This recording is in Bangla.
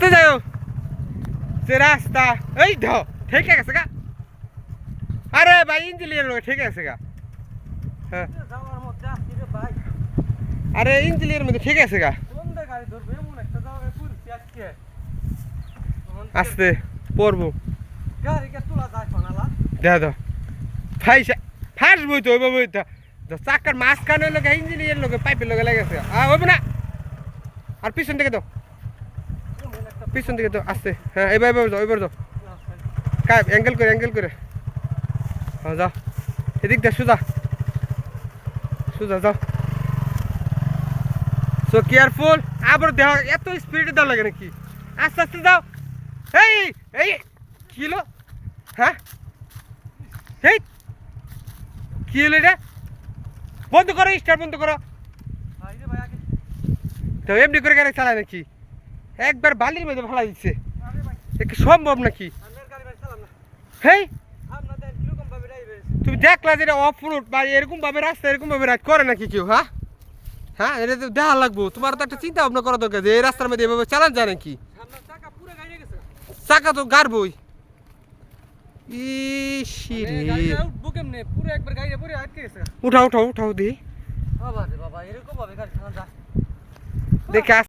তো যাও। যে রাস্তা, এই ধ, ঠিক আছে গা। আরে ভাই, ইঞ্জিনিয়ার লোক, ঠিক আছে গা। হ্যাঁ। আরে ইঞ্জিনিয়ার মধ্যে ঠিক আছে গা। আস্তে, পড়ব। দেখা দাও ফাইসা ফার্স্ট বই তো, ওইভাবে তো। তো চাকার মাঝখানে লোকে, ইঞ্জিনিয়ার লোকে, পাইপের লোকে লেগেছে। আ, ওইব না। আর পিছন থেকে একটা পিছন থেকে দাও আস্তে হ্যাঁ এবার এবার যাও এবার যাও। কাপ অ্যাঙ্গেল করে অ্যাঙ্গেল করে। হ্যাঁ যাও এদিক দে সুজা। সুজা যাও সো কেয়ারফুল আবার দেহ এত স্পিডে দাও লাগে নাকি? আস্তে আস্তে যাও। এই এই কি হলো? হ্যাঁ? এই কি হলো এটা? বন্ধ করো স্টার বন্ধ করো। তো এমনি করে গাড়ি চালায় নাকি? একবার বালির মধ্যে ফেলা দিচ্ছে। কি সম্ভব নাকি? হেই তুমি দেখলা যে অফ রোড বা এরকম ভাবে রাস্তা এরকম ভাবে রাইড করে নাকি কেউ হ্যাঁ? হ্যাঁ এটা তো দেখা লাগবো। তোমার তো একটা চিন্তা ভাবনা করা দরকার যে এই রাস্তার মধ্যে এভাবে চালান যায় নাকি? চাকা তো গাড়বই। উঠাও উঠাও উঠাও দি। বাবা রে বাবা এরকম ভাবে গাড়ি চালান যায়। দেখে